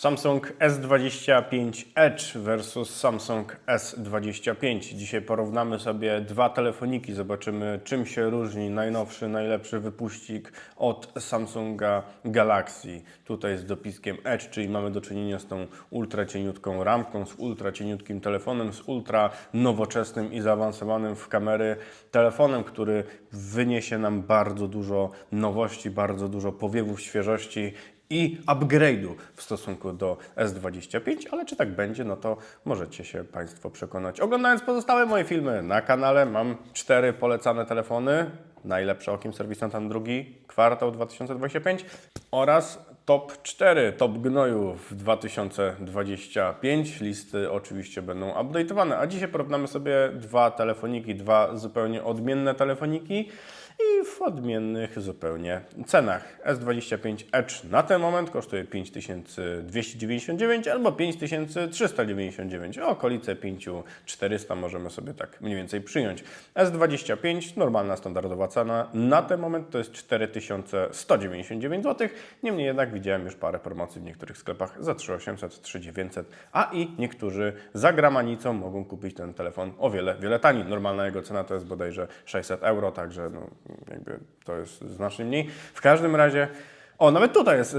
Samsung S25 Edge versus Samsung S25. Dzisiaj porównamy sobie dwa telefoniki, zobaczymy czym się różni najnowszy, najlepszy wypuścik od Samsunga Galaxy. Tutaj z dopiskiem Edge, czyli mamy do czynienia z tą ultra cieniutką ramką, z ultra cieniutkim telefonem, z ultra nowoczesnym i zaawansowanym w kamery telefonem, który wyniesie nam bardzo dużo nowości, bardzo dużo powiewów świeżości i upgrade'u w stosunku do S25, ale czy tak będzie, no to możecie się Państwo przekonać. Oglądając pozostałe moje filmy na kanale, mam cztery polecane telefony. Najlepsze okiem serwis na ten drugi kwartał 2025 oraz top 4 top gnojów 2025. Listy oczywiście będą update'owane, a dzisiaj porównamy sobie dwa telefoniki, dwa zupełnie odmienne telefoniki i w odmiennych zupełnie cenach. S25 Edge na ten moment kosztuje 5299 albo 5399. Okolice 5400 możemy sobie tak mniej więcej przyjąć. S25 normalna standardowa cena na ten moment to jest 4199 zł. Niemniej jednak widziałem już parę promocji w niektórych sklepach za 3800, 3900, a i niektórzy za gramanicą mogą kupić ten telefon o wiele, wiele taniej. Normalna jego cena to jest bodajże 600 euro, także no, jakby to jest znacznie mniej. W każdym razie, o, nawet tutaj jest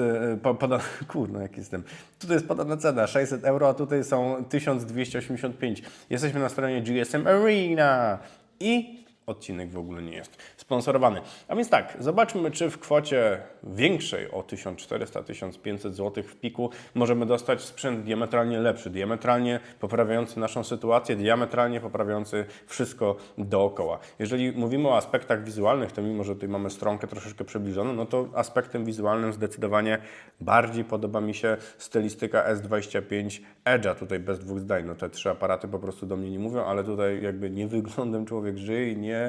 yy, podana, kurno, jak jestem, tutaj jest podana cena 600 euro, a tutaj są 1285. Jesteśmy na stronie GSM Arena i odcinek w ogóle nie jest sponsorowany. A więc tak, zobaczmy, czy w kwocie większej o 1400-1500 zł w piku możemy dostać sprzęt diametralnie lepszy, diametralnie poprawiający naszą sytuację, diametralnie poprawiający wszystko dookoła. Jeżeli mówimy o aspektach wizualnych, to mimo, że tutaj mamy stronkę troszeczkę przybliżoną, no to aspektem wizualnym zdecydowanie bardziej podoba mi się stylistyka S25 Edge'a, tutaj bez dwóch zdań. No te trzy aparaty po prostu do mnie nie mówią, ale tutaj jakby nie wyglądem człowiek żyje i nie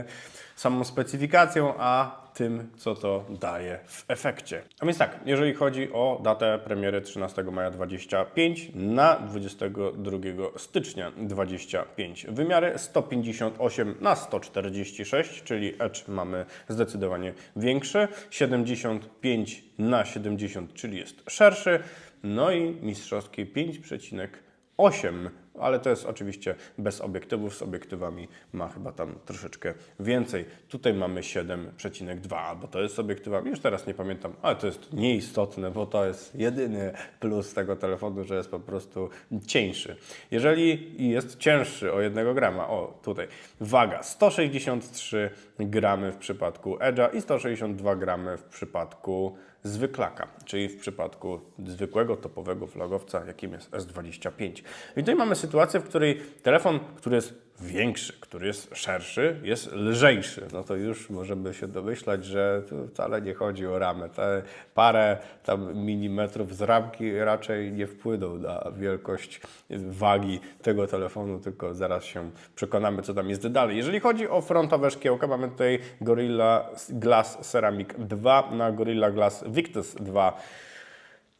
samą specyfikacją, a tym, co to daje w efekcie. A więc tak, jeżeli chodzi o datę premiery 13 maja 25 na 22 stycznia 25. Wymiary 158 na 146, czyli Edge mamy zdecydowanie większy, 75 na 70, czyli jest szerszy, no i mistrzowskie 5,8 ale to jest oczywiście bez obiektywów. Z obiektywami ma chyba tam troszeczkę więcej. Tutaj mamy 7,2, bo to jest z obiektywami. Już teraz nie pamiętam, ale to jest nieistotne, bo to jest jedyny plus tego telefonu, że jest po prostu cieńszy. Jeżeli jest cięższy o 1 grama, o tutaj, waga 163 gramy w przypadku Edge'a i 162 gramy w przypadku zwyklaka, czyli w przypadku zwykłego, topowego flagowca, jakim jest S25. I tutaj mamy sytuację, w której telefon, który jest większy, który jest szerszy, jest lżejszy. No to już możemy się domyślać, że tu wcale nie chodzi o ramę. Te parę tam milimetrów z ramki raczej nie wpłyną na wielkość wagi tego telefonu, tylko zaraz się przekonamy, co tam jest dalej. Jeżeli chodzi o frontowe szkiełka, mamy tutaj Gorilla Glass Ceramic 2 na Gorilla Glass Victus 2.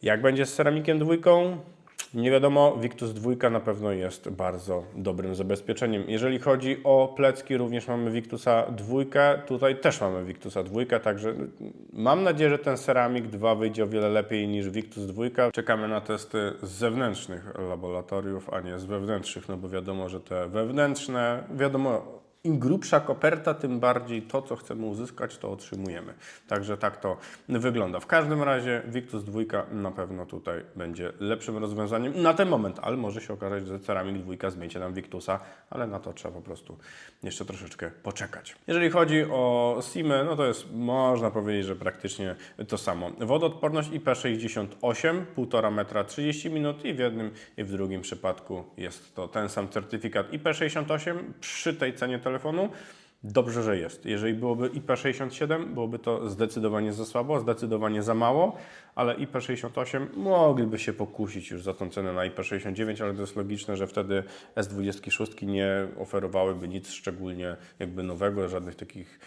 Jak będzie z ceramikiem dwójką? Nie wiadomo, Victus 2 na pewno jest bardzo dobrym zabezpieczeniem. Jeżeli chodzi o plecki, również mamy Victusa 2, tutaj też mamy Victusa 2, także mam nadzieję, że ten Ceramic 2 wyjdzie o wiele lepiej niż Victus 2. Czekamy na testy z zewnętrznych laboratoriów, a nie z wewnętrznych, no bo wiadomo, że te wewnętrzne, wiadomo, im grubsza koperta, tym bardziej to, co chcemy uzyskać, to otrzymujemy. Także tak to wygląda. W każdym razie Victus 2 na pewno tutaj będzie lepszym rozwiązaniem na ten moment, ale może się okazać, że Ceramic 2 zmieńcie nam Victusa, ale na to trzeba po prostu jeszcze troszeczkę poczekać. Jeżeli chodzi o SIMy, no to jest, można powiedzieć, że praktycznie to samo. Wodoodporność IP68, 1,5 metra 30 minut i w jednym i w drugim przypadku jest to ten sam certyfikat IP68 przy tej cenie telefonu telefonu. Dobrze, że jest. Jeżeli byłoby IP67, byłoby to zdecydowanie za słabo, zdecydowanie za mało, ale IP68 mogliby się pokusić już za tą cenę na IP69, ale to jest logiczne, że wtedy S26 nie oferowałyby nic szczególnie jakby nowego, żadnych takich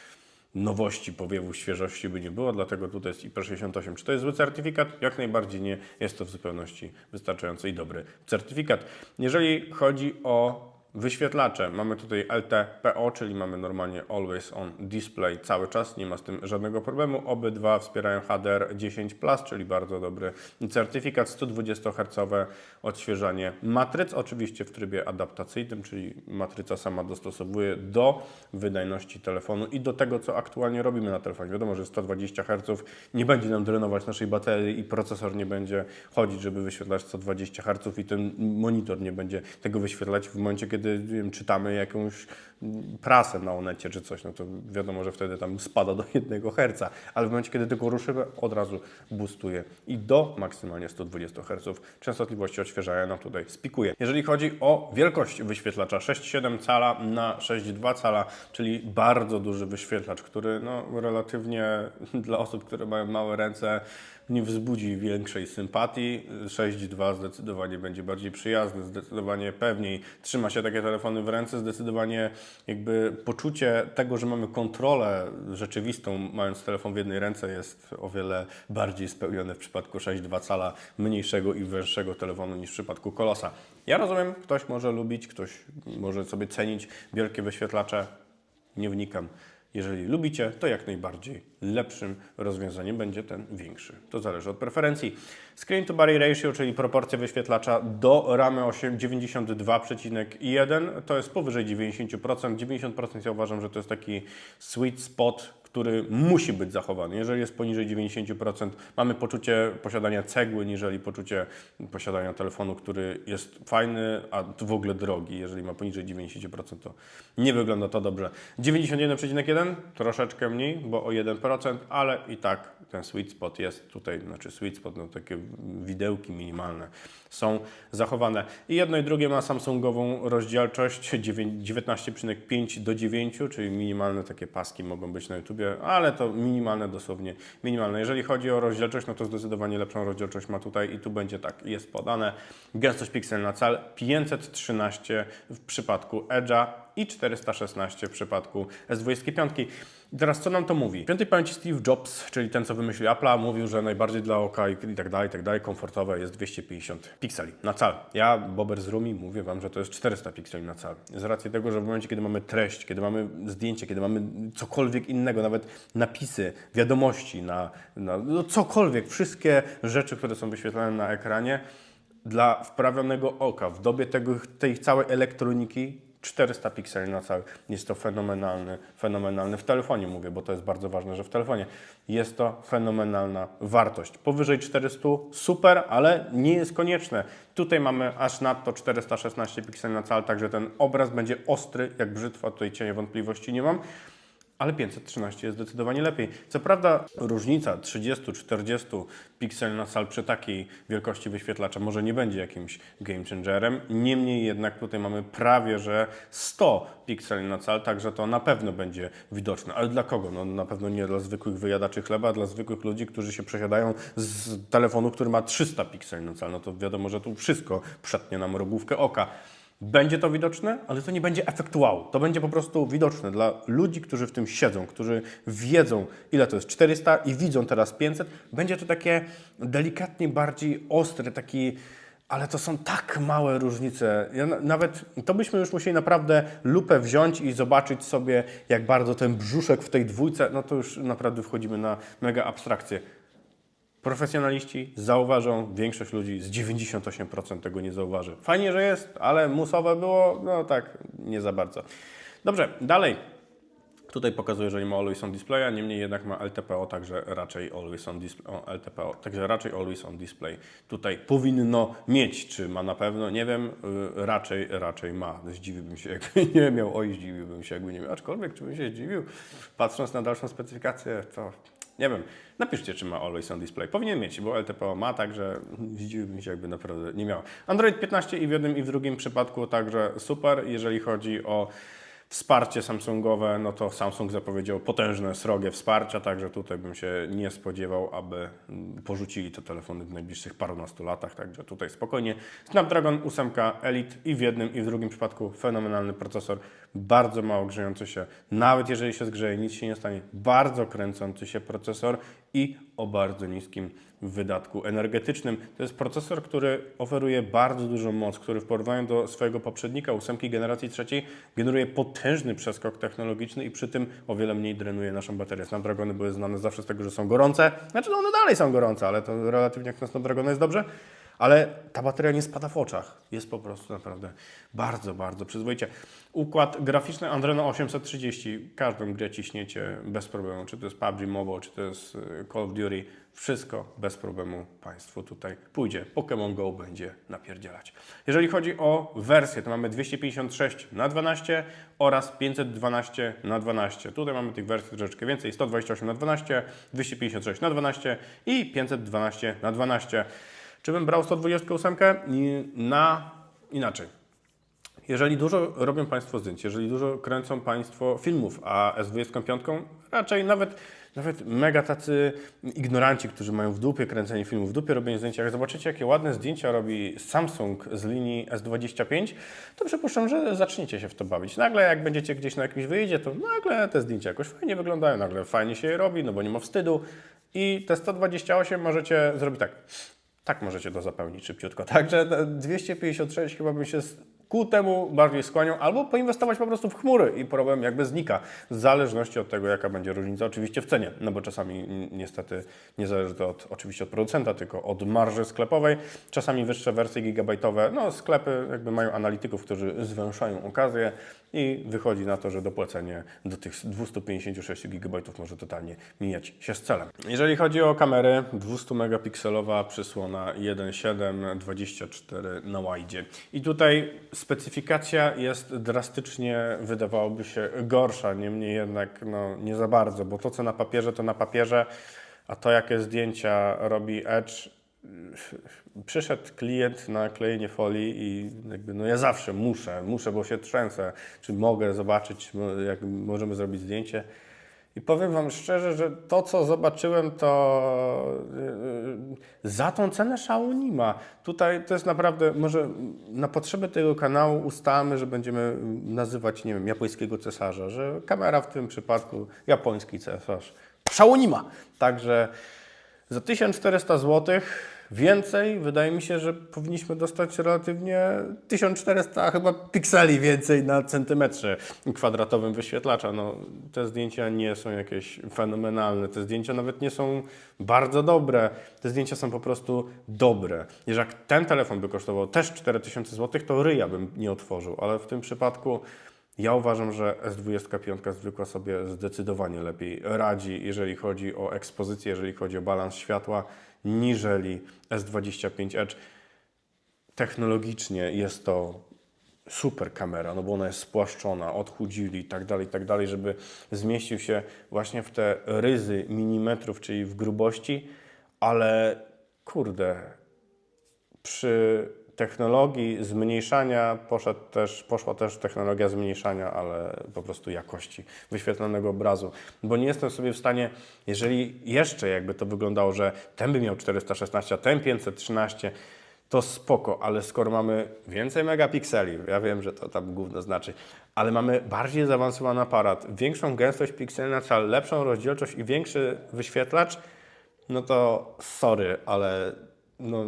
nowości, powiewów świeżości by nie było, dlatego tutaj jest IP68. Czy to jest zły certyfikat? Jak najbardziej nie. Jest to w zupełności wystarczający i dobry certyfikat. Jeżeli chodzi o Wyświetlacze. Mamy tutaj LTPO, czyli mamy normalnie Always On Display cały czas, nie ma z tym żadnego problemu. Obydwa wspierają HDR10+, czyli bardzo dobry certyfikat. 120 Hz odświeżanie matryc, oczywiście w trybie adaptacyjnym, czyli matryca sama dostosowuje do wydajności telefonu i do tego, co aktualnie robimy na telefonie. Wiadomo, że 120 Hz nie będzie nam drenować naszej baterii i procesor nie będzie chodzić, żeby wyświetlać 120 Hz i ten monitor nie będzie tego wyświetlać w momencie, kiedy nie wiem, czytamy jakąś prasę na onecie czy coś, no to wiadomo, że wtedy tam spada do 1 Hz, ale w momencie, kiedy tylko ruszymy, od razu boostuje i do maksymalnie 120 Hz częstotliwości odświeżania nam tutaj spikuje. Jeżeli chodzi o wielkość wyświetlacza 6,7 cala na 6,2 cala, czyli bardzo duży wyświetlacz, który no, relatywnie dla osób, które mają małe ręce nie wzbudzi większej sympatii. 6.2 zdecydowanie będzie bardziej przyjazny, zdecydowanie pewniej trzyma się takie telefony w ręce, zdecydowanie jakby poczucie tego, że mamy kontrolę rzeczywistą, mając telefon w jednej ręce jest o wiele bardziej spełnione w przypadku 6.2 cala mniejszego i węższego telefonu niż w przypadku Kolosa. Ja rozumiem, ktoś może lubić, ktoś może sobie cenić wielkie wyświetlacze, nie wnikam. Jeżeli lubicie, to jak najbardziej lepszym rozwiązaniem będzie ten większy. To zależy od preferencji. Screen to body ratio, czyli proporcja wyświetlacza do ramy 8 92,1 to jest powyżej 90%. 90% ja uważam, że to jest taki sweet spot, który musi być zachowany. Jeżeli jest poniżej 90%, mamy poczucie posiadania cegły, niżeli poczucie posiadania telefonu, który jest fajny, a w ogóle drogi. Jeżeli ma poniżej 90%, to nie wygląda to dobrze. 91,1 troszeczkę mniej, bo o 1%, ale i tak ten sweet spot jest tutaj, znaczy sweet spot, no takie widełki minimalne są zachowane. I jedno i drugie ma Samsungową rozdzielczość 19,5 do 9, czyli minimalne takie paski mogą być na YouTubie, ale to minimalne dosłownie, minimalne. Jeżeli chodzi o rozdzielczość, no to zdecydowanie lepszą rozdzielczość ma tutaj i tu będzie tak, jest podane. Gęstość piksel na cal 513 w przypadku Edge'a i 416 w przypadku S25. I teraz co nam to mówi? W piątej pamięci Steve Jobs, czyli ten co wymyślił Apple'a, mówił, że najbardziej dla oka i, tak dalej, i tak dalej, komfortowe jest 250 pikseli na cal. Ja, Bober z Rumi, mówię Wam, że to jest 400 pikseli na cal. Z racji tego, że w momencie, kiedy mamy treść, kiedy mamy zdjęcie, kiedy mamy cokolwiek innego, nawet napisy, wiadomości, na, na no cokolwiek, wszystkie rzeczy, które są wyświetlane na ekranie, dla wprawionego oka w dobie tego, tej całej elektroniki 400 pikseli na cały. Jest to fenomenalny, fenomenalny w telefonie mówię, bo to jest bardzo ważne, że w telefonie jest to fenomenalna wartość. Powyżej 400 super, ale nie jest konieczne. Tutaj mamy aż nadto 416 pikseli na cal, także ten obraz będzie ostry jak brzytwa, tutaj cienia wątpliwości nie mam ale 513 jest zdecydowanie lepiej. Co prawda różnica 30-40 pikseli na cal przy takiej wielkości wyświetlacza może nie będzie jakimś game changerem, niemniej jednak tutaj mamy prawie że 100 pikseli na cal, także to na pewno będzie widoczne. Ale dla kogo? No na pewno nie dla zwykłych wyjadaczy chleba, dla zwykłych ludzi, którzy się przesiadają z telefonu, który ma 300 pikseli na cal. No to wiadomo, że tu wszystko przetnie nam rogówkę oka. Będzie to widoczne, ale to nie będzie efekt wow. To będzie po prostu widoczne dla ludzi, którzy w tym siedzą, którzy wiedzą, ile to jest 400 i widzą teraz 500. Będzie to takie delikatnie bardziej ostre, taki ale to są tak małe różnice. Ja na, nawet to byśmy już musieli naprawdę lupę wziąć i zobaczyć sobie, jak bardzo ten brzuszek w tej dwójce, no to już naprawdę wchodzimy na mega abstrakcję. Profesjonaliści zauważą, większość ludzi z 98% tego nie zauważy. Fajnie, że jest, ale musowe było, no tak, nie za bardzo. Dobrze, dalej. Tutaj pokazuje, że nie ma Always On Displaya, niemniej jednak ma LTPO, także raczej Always On Display, o, LTPO, także raczej Always On Display tutaj powinno mieć. Czy ma na pewno? Nie wiem, y, raczej, raczej ma. Zdziwiłbym się, jakby nie miał, oj, zdziwiłbym się, jakby nie miał. Aczkolwiek, czy bym się zdziwił, patrząc na dalszą specyfikację, to nie wiem. Napiszcie, czy ma Always On Display. Powinien mieć, bo LTPO ma, także zdziwiłbym się, jakby naprawdę nie miał. Android 15 i w jednym i w drugim przypadku także super, jeżeli chodzi o Wsparcie Samsungowe, no to Samsung zapowiedział potężne, srogie wsparcia, także tutaj bym się nie spodziewał, aby porzucili te telefony w najbliższych parunastu latach, także tutaj spokojnie. Snapdragon 8 Elite i w jednym i w drugim przypadku fenomenalny procesor, bardzo mało grzejący się, nawet jeżeli się zgrzeje, nic się nie stanie, bardzo kręcący się procesor i o bardzo niskim w wydatku energetycznym. To jest procesor, który oferuje bardzo dużą moc, który w porównaniu do swojego poprzednika, ósemki generacji trzeciej, generuje potężny przeskok technologiczny i przy tym o wiele mniej drenuje naszą baterię. Snapdragony były znane zawsze z tego, że są gorące. Znaczy, no one dalej są gorące, ale to relatywnie jak na jest dobrze. Ale ta bateria nie spada w oczach. Jest po prostu naprawdę bardzo, bardzo przyzwoicie. Układ graficzny Adreno 830. Każdą grę ciśniecie bez problemu. Czy to jest PUBG Mobile, czy to jest y, Call of Duty. Wszystko bez problemu Państwu tutaj pójdzie. Pokémon Go będzie napierdzielać. Jeżeli chodzi o wersję, to mamy 256 na 12 oraz 512 na 12. Tutaj mamy tych wersji troszeczkę więcej. 128 na 12, 256 na 12 i 512 na 12. Czy bym brał 128? I Na inaczej. Jeżeli dużo robią Państwo zdjęć, jeżeli dużo kręcą Państwo filmów, a S25 raczej nawet, nawet mega tacy ignoranci, którzy mają w dupie kręcenie filmów, w dupie robienie zdjęć, jak zobaczycie, jakie ładne zdjęcia robi Samsung z linii S25, to przypuszczam, że zaczniecie się w to bawić. Nagle jak będziecie gdzieś na jakimś wyjeździe, to nagle te zdjęcia jakoś fajnie wyglądają, nagle fajnie się je robi, no bo nie ma wstydu. I te 128 możecie zrobić tak. Tak możecie to zapełnić szybciutko. Także te 256 chyba bym się ku temu bardziej skłaniał, albo poinwestować po prostu w chmury i problem jakby znika, w zależności od tego, jaka będzie różnica oczywiście w cenie, no bo czasami ni- niestety nie zależy to od, oczywiście od producenta, tylko od marży sklepowej. Czasami wyższe wersje gigabajtowe, no sklepy jakby mają analityków, którzy zwęszają okazję i wychodzi na to, że dopłacenie do tych 256 GB może totalnie mijać się z celem. Jeżeli chodzi o kamery, 200 megapikselowa przysłona 1.7 24 na wide. I tutaj specyfikacja jest drastycznie, wydawałoby się, gorsza, niemniej jednak no, nie za bardzo, bo to co na papierze, to na papierze, a to jakie zdjęcia robi Edge, przyszedł klient na klejenie folii i jakby, no ja zawsze muszę, muszę, bo się trzęsę, czy mogę zobaczyć, jak możemy zrobić zdjęcie. I powiem Wam szczerze, że to, co zobaczyłem, to yy, za tą cenę szału nie ma. Tutaj to jest naprawdę, może na potrzeby tego kanału ustalmy, że będziemy nazywać, nie wiem, japońskiego cesarza, że kamera w tym przypadku japoński cesarz. Szału nie ma. Także za 1400 zł więcej, wydaje mi się, że powinniśmy dostać relatywnie 1400 chyba pikseli więcej na centymetrze kwadratowym wyświetlacza. No, te zdjęcia nie są jakieś fenomenalne, te zdjęcia nawet nie są bardzo dobre, te zdjęcia są po prostu dobre. Jeżeli ten telefon by kosztował też 4000 zł, to ryja bym nie otworzył, ale w tym przypadku ja uważam, że S25 zwykła sobie zdecydowanie lepiej radzi, jeżeli chodzi o ekspozycję, jeżeli chodzi o balans światła, niżeli S25 Edge. Technologicznie jest to super kamera, no bo ona jest spłaszczona, odchudzili i tak dalej, i tak dalej, żeby zmieścił się właśnie w te ryzy milimetrów, czyli w grubości, ale kurde, przy technologii zmniejszania poszedł też, poszła też technologia zmniejszania, ale po prostu jakości wyświetlonego obrazu. Bo nie jestem sobie w stanie, jeżeli jeszcze jakby to wyglądało, że ten by miał 416, a ten 513, to spoko, ale skoro mamy więcej megapikseli, ja wiem, że to tam gówno znaczy, ale mamy bardziej zaawansowany aparat, większą gęstość pikseli na cal, lepszą rozdzielczość i większy wyświetlacz, no to sorry, ale no,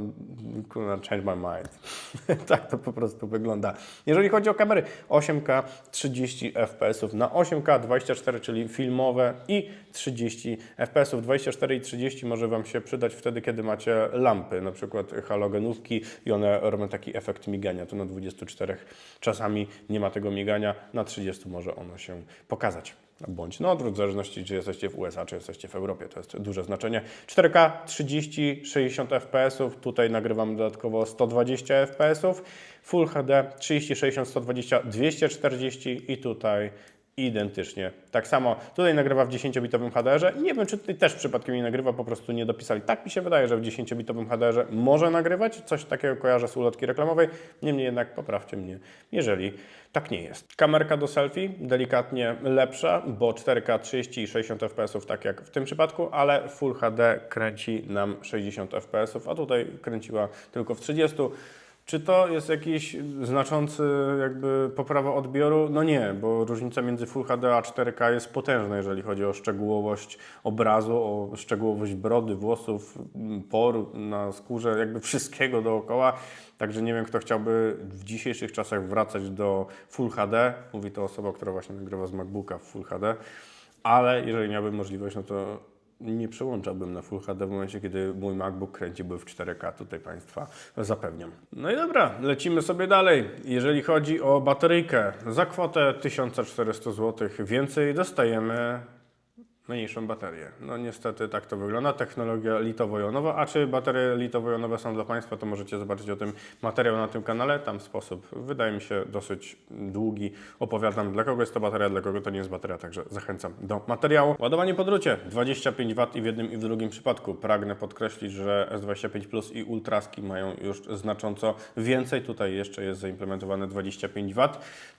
change my mind. tak to po prostu wygląda. Jeżeli chodzi o kamery, 8K 30 fps na 8K 24, czyli filmowe i 30 fps. 24 i 30 może Wam się przydać wtedy, kiedy macie lampy, na przykład halogenówki i one robią taki efekt migania. Tu na 24 czasami nie ma tego migania, na 30 może ono się pokazać. Bądź na odwrót, w zależności czy jesteście w USA, czy jesteście w Europie. To jest duże znaczenie. 4K 30, 60 fps. Tutaj nagrywam dodatkowo 120 fps. Full HD 30, 60, 120, 240 i tutaj identycznie. Tak samo tutaj nagrywa w 10-bitowym HDR-ze. Nie wiem, czy tutaj też przypadkiem nie nagrywa, po prostu nie dopisali. Tak mi się wydaje, że w 10-bitowym HDR-ze może nagrywać. Coś takiego kojarzę z ulotki reklamowej. Niemniej jednak poprawcie mnie, jeżeli tak nie jest. Kamerka do selfie delikatnie lepsza, bo 4K 30 i 60 fps, tak jak w tym przypadku, ale Full HD kręci nam 60 fps, a tutaj kręciła tylko w 30. Czy to jest jakiś znaczący jakby poprawa odbioru? No nie, bo różnica między Full HD a 4K jest potężna, jeżeli chodzi o szczegółowość obrazu, o szczegółowość brody, włosów, por na skórze, jakby wszystkiego dookoła. Także nie wiem, kto chciałby w dzisiejszych czasach wracać do Full HD. Mówi to osoba, która właśnie nagrywa z MacBooka w Full HD. Ale jeżeli miałbym możliwość, no to nie przełączałbym na Full HD w momencie, kiedy mój MacBook kręciłby w 4K. Tutaj Państwa zapewniam. No i dobra, lecimy sobie dalej. Jeżeli chodzi o bateryjkę, za kwotę 1400 zł więcej dostajemy mniejszą baterię. No niestety tak to wygląda. Technologia litowo-jonowa. A czy baterie litowo-jonowe są dla Państwa, to możecie zobaczyć o tym materiał na tym kanale. Tam sposób, wydaje mi się, dosyć długi. Opowiadam, dla kogo jest to bateria, dla kogo to nie jest bateria, także zachęcam do materiału. Ładowanie po drucie 25 W i w jednym i w drugim przypadku. Pragnę podkreślić, że S25 Plus i Ultraski mają już znacząco więcej. Tutaj jeszcze jest zaimplementowane 25 W,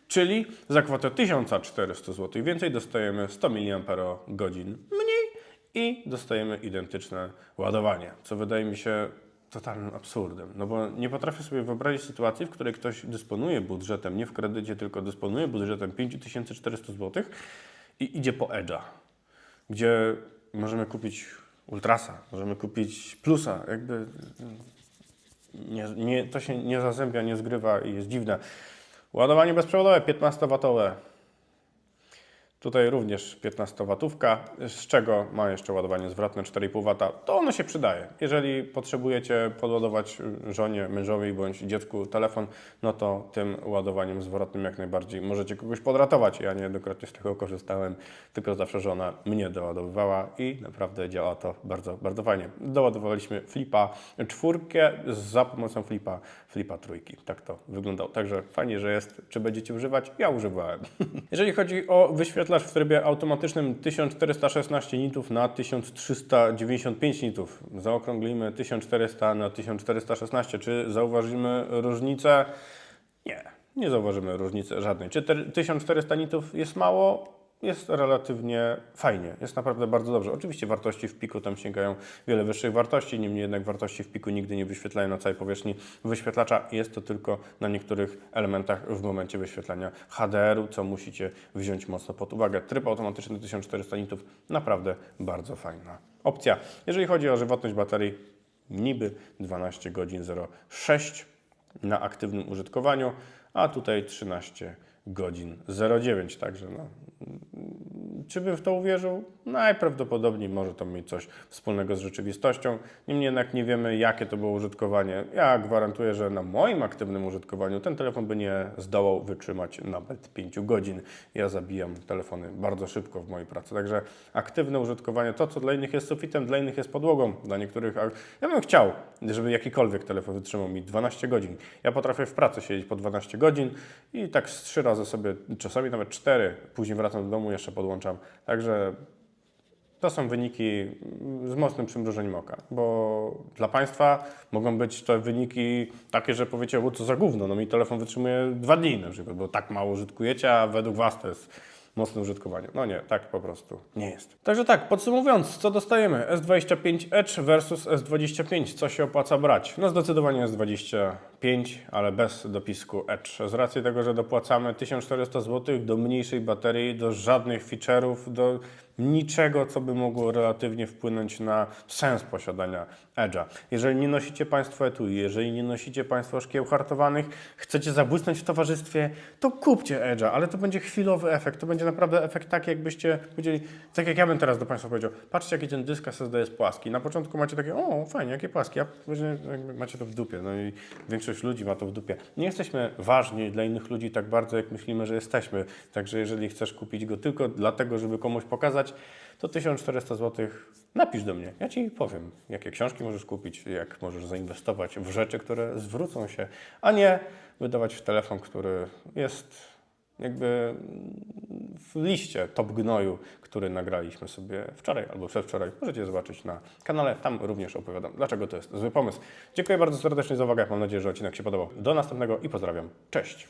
czyli za kwotę 1400 zł więcej dostajemy 100 mAh mniej i dostajemy identyczne ładowanie, co wydaje mi się totalnym absurdem. No bo nie potrafię sobie wyobrazić sytuacji, w której ktoś dysponuje budżetem, nie w kredycie, tylko dysponuje budżetem 5400 zł i idzie po Edge'a, gdzie możemy kupić Ultrasa, możemy kupić Plusa, jakby nie, nie, to się nie zazębia, nie zgrywa i jest dziwne. Ładowanie bezprzewodowe 15W. Tutaj również 15W, z czego ma jeszcze ładowanie zwrotne 4,5 W. To ono się przydaje. Jeżeli potrzebujecie podładować żonie, mężowi bądź dziecku telefon, no to tym ładowaniem zwrotnym jak najbardziej możecie kogoś podratować. Ja niejednokrotnie z tego korzystałem, tylko zawsze żona mnie doładowywała i naprawdę działa to bardzo, bardzo fajnie. Doładowaliśmy Flipa czwórkę za pomocą Flipa, Flipa trójki. Tak to wyglądało. Także fajnie, że jest. Czy będziecie używać? Ja używałem. Jeżeli chodzi o wyświetlacz w trybie automatycznym 1416 nitów na 1395 nitów. Zaokrąglimy 1400 na 1416. Czy zauważymy różnicę? Nie, nie zauważymy różnicy żadnej. Czy te 1400 nitów jest mało? Jest relatywnie fajnie, jest naprawdę bardzo dobrze. Oczywiście wartości w piku tam sięgają wiele wyższych wartości, niemniej jednak wartości w piku nigdy nie wyświetlają na całej powierzchni wyświetlacza. Jest to tylko na niektórych elementach w momencie wyświetlania HDR-u, co musicie wziąć mocno pod uwagę. Tryb automatyczny 1400 nitów naprawdę bardzo fajna opcja. Jeżeli chodzi o żywotność baterii, niby 12 godzin 06 na aktywnym użytkowaniu, a tutaj 13 godzin 09, także no, czy bym w to uwierzył? Najprawdopodobniej może to mieć coś wspólnego z rzeczywistością. Niemniej jednak nie wiemy, jakie to było użytkowanie. Ja gwarantuję, że na moim aktywnym użytkowaniu ten telefon by nie zdołał wytrzymać nawet 5 godzin. Ja zabijam telefony bardzo szybko w mojej pracy. Także aktywne użytkowanie, to co dla innych jest sufitem, dla innych jest podłogą, dla niektórych. Ja bym chciał, żeby jakikolwiek telefon wytrzymał mi 12 godzin. Ja potrafię w pracy siedzieć po 12 godzin i tak z trzy razy sobie, czasami nawet cztery, później wracam do domu, jeszcze podłączam. Także to są wyniki z mocnym przymrużeniem oka, bo dla Państwa mogą być to wyniki takie, że powiecie, o co za gówno, no mi telefon wytrzymuje dwa dni na przykład, bo tak mało użytkujecie, a według Was to jest mocne użytkowanie. No nie, tak po prostu nie jest. Także tak, podsumowując, co dostajemy? S25 Edge versus S25. Co się opłaca brać? No zdecydowanie S25, ale bez dopisku Edge. Z racji tego, że dopłacamy 1400 zł do mniejszej baterii, do żadnych feature'ów, do niczego, co by mogło relatywnie wpłynąć na sens posiadania Edge'a. Jeżeli nie nosicie Państwo etui, jeżeli nie nosicie Państwo szkieł hartowanych, chcecie zabłysnąć w towarzystwie, to kupcie Edge'a, ale to będzie chwilowy efekt. To będzie naprawdę efekt taki, jakbyście powiedzieli, tak jak ja bym teraz do Państwa powiedział, patrzcie, jaki ten dysk SSD jest płaski. Na początku macie takie, o, fajnie, jakie płaski, a później macie to w dupie. No i większość ludzi ma to w dupie. Nie jesteśmy ważni dla innych ludzi tak bardzo, jak myślimy, że jesteśmy. Także jeżeli chcesz kupić go tylko dlatego, żeby komuś pokazać, to 1400 zł napisz do mnie. Ja Ci powiem, jakie książki możesz kupić, jak możesz zainwestować w rzeczy, które zwrócą się, a nie wydawać w telefon, który jest jakby w liście Top Gnoju, który nagraliśmy sobie wczoraj albo przedwczoraj. Możecie zobaczyć na kanale, tam również opowiadam, dlaczego to jest zły pomysł. Dziękuję bardzo serdecznie za uwagę, mam nadzieję, że odcinek się podobał. Do następnego i pozdrawiam. Cześć!